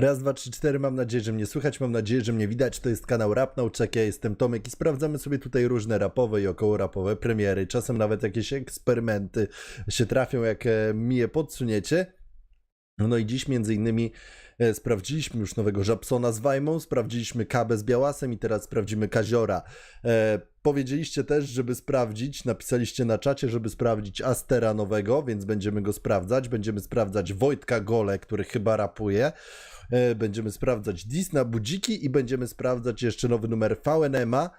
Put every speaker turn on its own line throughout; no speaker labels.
Raz, dwa, trzy, cztery. Mam nadzieję, że mnie słychać. Mam nadzieję, że mnie widać. To jest kanał Rap Nauczek. Ja jestem Tomek i sprawdzamy sobie tutaj różne rapowe i około rapowe premiery. Czasem nawet jakieś eksperymenty się trafią, jak e, mi je podsuniecie. No i dziś między innymi e, sprawdziliśmy już nowego Żabsona z Wajmą, sprawdziliśmy Kabę z Białasem i teraz sprawdzimy Kaziora. Powiedzieliście też, żeby sprawdzić, napisaliście na czacie, żeby sprawdzić Astera nowego, więc będziemy go sprawdzać. Będziemy sprawdzać Wojtka Gole, który chyba rapuje. E, będziemy sprawdzać Disna Budziki i będziemy sprawdzać jeszcze nowy numer VNMA.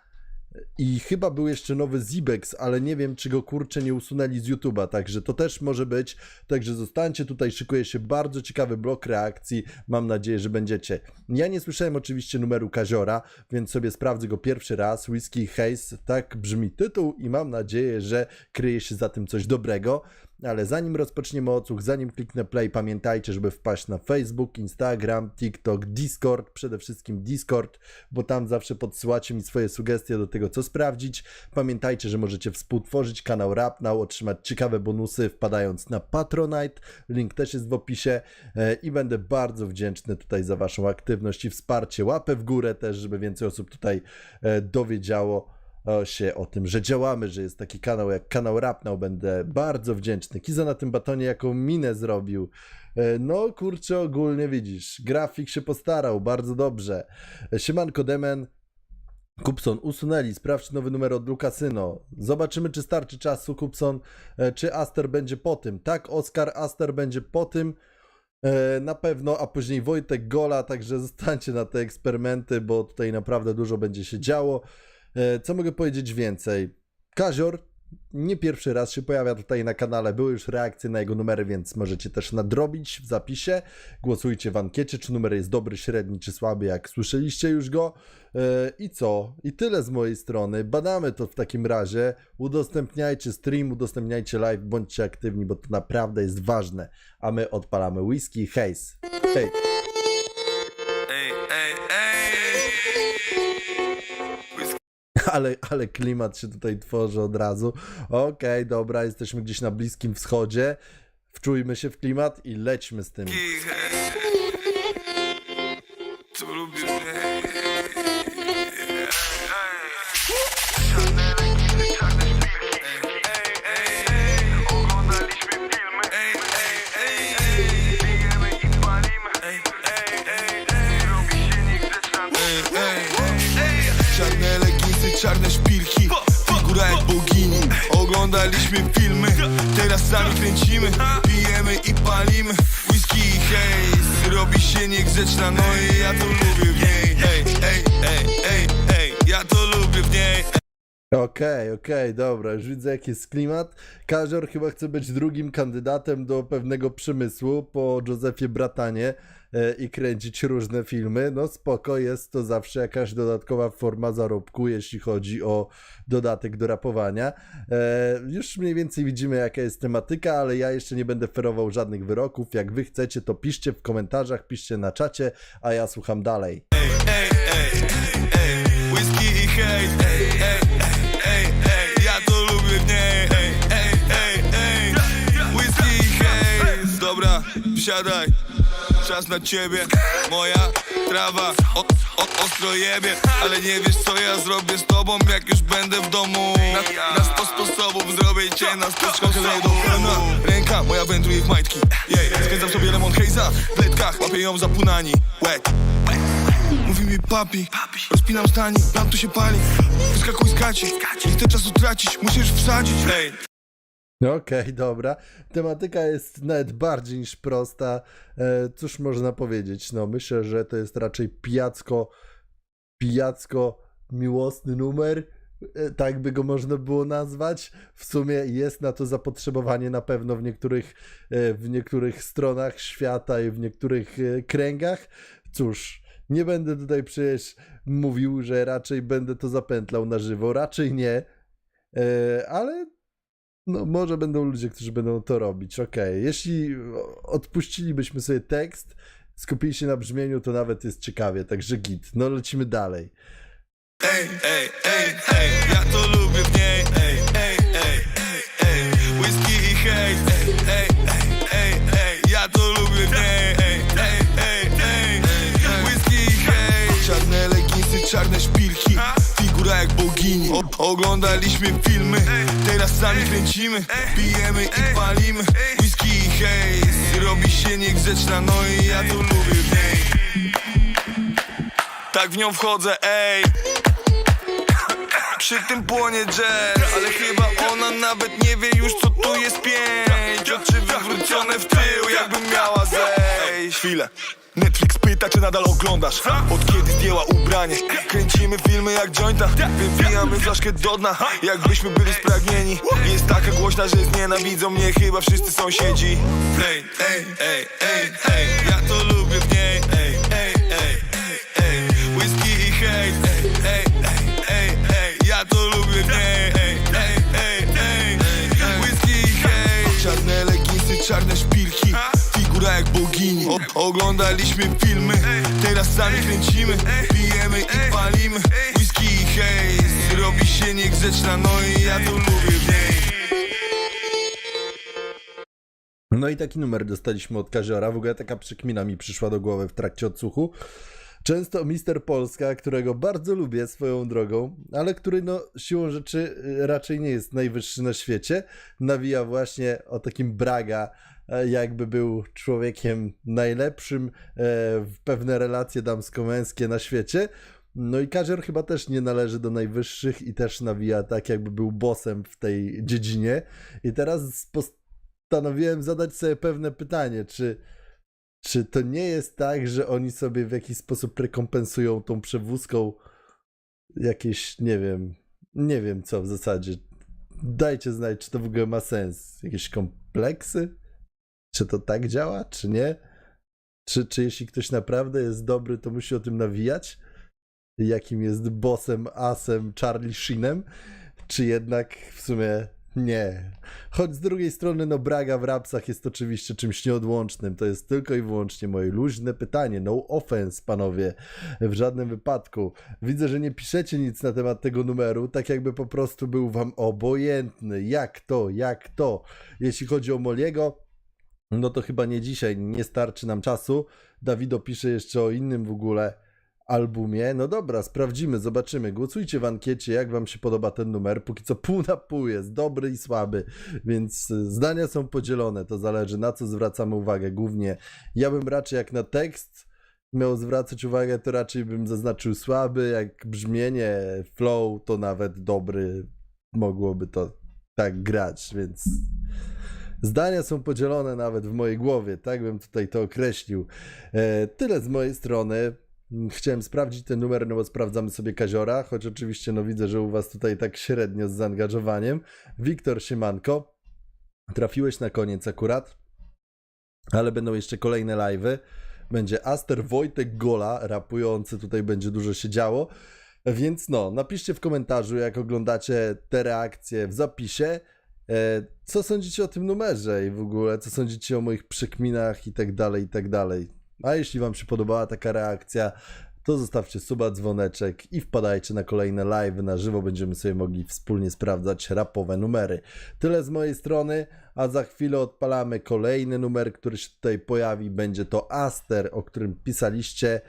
I chyba był jeszcze nowy Zibex, ale nie wiem, czy go kurczę nie usunęli z YouTube'a, także to też może być. Także zostańcie tutaj, szykuje się bardzo ciekawy blok reakcji. Mam nadzieję, że będziecie. Ja nie słyszałem oczywiście numeru Kaziora, więc sobie sprawdzę go pierwszy raz. Whisky Haze, tak brzmi tytuł i mam nadzieję, że kryje się za tym coś dobrego. Ale zanim rozpoczniemy odsłuch, zanim kliknę play, pamiętajcie, żeby wpaść na Facebook, Instagram, TikTok, Discord, przede wszystkim Discord, bo tam zawsze podsyłacie mi swoje sugestie do tego, co sprawdzić. Pamiętajcie, że możecie współtworzyć kanał RapNow, otrzymać ciekawe bonusy wpadając na Patronite. Link też jest w opisie e, i będę bardzo wdzięczny tutaj za Waszą aktywność i wsparcie. Łapę w górę też, żeby więcej osób tutaj e, dowiedziało się o tym, że działamy, że jest taki kanał jak kanał Rapnał, będę bardzo wdzięczny. Kiza na tym batonie jaką minę zrobił. E, No kurczę, ogólnie widzisz, grafik się postarał, bardzo dobrze. E, Siemanko Demen, Kupson, usunęli, sprawdź nowy numer od Lukasyno. Zobaczymy, czy starczy czasu, Kupson, e, czy Aster będzie po tym. Tak, Oskar, Aster będzie po tym. Na pewno, a później Wojtek Gola, także zostańcie na te eksperymenty, bo tutaj naprawdę dużo będzie się działo. E, Co mogę powiedzieć więcej? Kazior nie pierwszy raz się pojawia tutaj na kanale, były już reakcje na jego numery, więc możecie też nadrobić w zapisie. Głosujcie w ankiecie, czy numer jest dobry, średni, czy słaby, jak słyszeliście już go. E, I co? I tyle z mojej strony. Badamy to w takim razie. Udostępniajcie stream, udostępniajcie live, bądźcie aktywni, bo to naprawdę jest ważne. A my odpalamy whisky haze. Hej! Ale, ale klimat się tutaj tworzy od razu. Okej, dobra, jesteśmy gdzieś na Bliskim Wschodzie. Wczujmy się w klimat i lećmy z tym.
Co lubię
Oglądaliśmy filmy.
Teraz sami kręcimy Pijemy i palimy. Whisky i haze Robi się niegrzeczna No i ja to lubię w niej. Ej, ej, ej, ej, ej Ja to lubię w niej.
Okej, okej, dobra, już widzę jaki jest klimat. Kazior chyba chce być drugim kandydatem do pewnego przemysłu po Józefie Bratanie i kręcić różne filmy. No spoko, jest to zawsze jakaś dodatkowa forma zarobku, jeśli chodzi o dodatek do rapowania. E, już mniej więcej widzimy jaka jest tematyka, ale ja jeszcze nie będę ferował żadnych wyroków. Jak wy chcecie, to piszcie w komentarzach, piszcie na czacie, a ja słucham dalej.
Ej, wsiadaj Czas na ciebie Moja trawa. O, o, Ostro jebie Ale nie wiesz co ja zrobię z tobą Jak już będę w domu. Na, na sto sposobów zrobię cię na styczką do pełna Ręka moja wędruje w majtki. Jej, skręcam sobie lemon haze'a W letkach łapię ją za punani. Wet Mówi mi papi, rozpinam stani, plan tu się pali. Wyskakuj z gaci, nie chcę czasu tracić, musisz wsadzić. Hej,
Okej, dobra. Tematyka jest nawet bardziej niż prosta. E, cóż można powiedzieć? No, myślę, że to jest raczej pijacko, pijacko miłosny numer, e, tak by go można było nazwać. W sumie jest na to zapotrzebowanie na pewno w niektórych, e, w niektórych stronach świata i w niektórych kręgach. Cóż, nie będę tutaj przecież mówił, że raczej będę to zapętlał na żywo, raczej nie, ale no, może będą ludzie, którzy będą to robić. Okej, jeśli odpuścilibyśmy sobie tekst, skupili się na brzmieniu, to nawet jest ciekawie, także git. No lecimy dalej.
Ej, ej, ej, ej, ja to lubię w niej Ej, ej, ej, ej, ej, whisky i hejt Ej, ej, ej, ej, ej, ja to lubię w niej Ej, ej, ej, ej, whisky i hejt Czarne leginsy, czarne szpilki Figura jak bogini o, Oglądaliśmy filmy Teraz sami kręcimy Pijemy i palimy. Whisky i hejt Robi się niegrzeczna, no i ja to lubię Tak w nią wchodzę, ej. Przy tym płonie jazz Ale chyba ona nawet nie wie już co tu jest pięć. Oczy wywrócone w tył jakby miała zejść Chwilę. Netflix pyta czy nadal oglądasz. Od kiedy zdjęła ubranie? Kręcimy filmy jak jointa. Wywijamy flaszkę do dna Jakbyśmy byli spragnieni. Jest taka głośna, że znienawidzą mnie Chyba wszyscy sąsiedzi. Ej, ej, ej, ej, ej. Ja to lubię w niej. Ej, ej, ej, ej, ej. Whisky i hejt. Ej, ej, ej, ej, ej. Ja to lubię w niej. Ej, ej, ej, ej. Whisky i hejt. Czarne leginsy, czarne szpilki. Figura jak bogini Oglądaliśmy filmy Teraz sami kręcimy Pijemy i palimy Whisky i hejt Robi się niegrzeczna, no i ja to lubię
No i taki numer dostaliśmy od Kaziora. W ogóle taka przekmina mi przyszła do głowy w trakcie odsłuchu. Często Mister Polska, którego bardzo lubię swoją drogą, ale który no siłą rzeczy y, raczej nie jest najwyższy na świecie, nawija właśnie o takim Braga, jakby był człowiekiem najlepszym e, w pewne relacje damsko-męskie na świecie. No i Kazior chyba też nie należy do najwyższych i też nawija tak, jakby był bossem w tej dziedzinie. I teraz postanowiłem zadać sobie pewne pytanie, czy czy to nie jest tak, że oni sobie w jakiś sposób rekompensują tą przewózką jakieś, nie wiem, nie wiem co w zasadzie. Dajcie znać, czy to w ogóle ma sens. Jakieś kompleksy? Czy to tak działa, czy nie? Czy, czy jeśli ktoś naprawdę jest dobry, to musi o tym nawijać? Jakim jest bossem, asem, Charlie Sheenem? Czy jednak w sumie nie. Choć z drugiej strony, no Braga w rapsach jest oczywiście czymś nieodłącznym. To jest tylko i wyłącznie moje luźne pytanie. No offense, panowie. W żadnym wypadku. Widzę, że nie piszecie nic na temat tego numeru, tak jakby po prostu był wam obojętny. Jak to, jak to. Jeśli chodzi o Moliego, no to chyba nie dzisiaj, nie starczy nam czasu. Dawido pisze jeszcze o innym w ogóle albumie. No dobra, sprawdzimy, zobaczymy. Głosujcie w ankiecie, jak wam się podoba ten numer. Póki co pół na pół jest, dobry i słaby, więc y, zdania są podzielone. To zależy na co zwracamy uwagę. Głównie ja bym raczej jak na tekst miał zwracać uwagę, to raczej bym zaznaczył słaby. Jak brzmienie, flow, to nawet dobry. Mogłoby to tak grać, więc Zdania są podzielone nawet w mojej głowie, tak bym tutaj to określił. E, tyle z mojej strony. Mm, Chciałem sprawdzić ten numer, no bo sprawdzamy sobie Kaziora, choć oczywiście no widzę, że u was tutaj tak średnio z zaangażowaniem. Wiktor Siemanko, trafiłeś na koniec akurat, ale będą jeszcze kolejne live'y. Będzie Aster Wojtek Gola, rapujący, tutaj będzie dużo się działo. Więc no, napiszcie w komentarzu, jak oglądacie te reakcje w zapisie. E, Co sądzicie o tym numerze i w ogóle, co sądzicie o moich przekminach i tak dalej, i tak dalej. A jeśli wam się podobała taka reakcja, to zostawcie suba, dzwoneczek i wpadajcie na kolejne live na żywo. Będziemy sobie mogli wspólnie sprawdzać rapowe numery. Tyle z mojej strony, a za chwilę odpalamy kolejny numer, który się tutaj pojawi. Będzie to Aster, o którym pisaliście.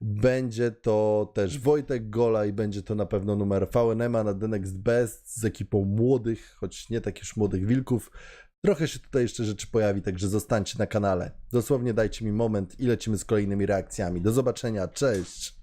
Będzie to też Wojtek Gola i będzie to na pewno numer VNM na The Next Best z ekipą młodych, choć nie tak już młodych wilków. Trochę się tutaj jeszcze rzeczy pojawi, także zostańcie na kanale. Dosłownie dajcie mi moment i lecimy z kolejnymi reakcjami. Do zobaczenia, cześć!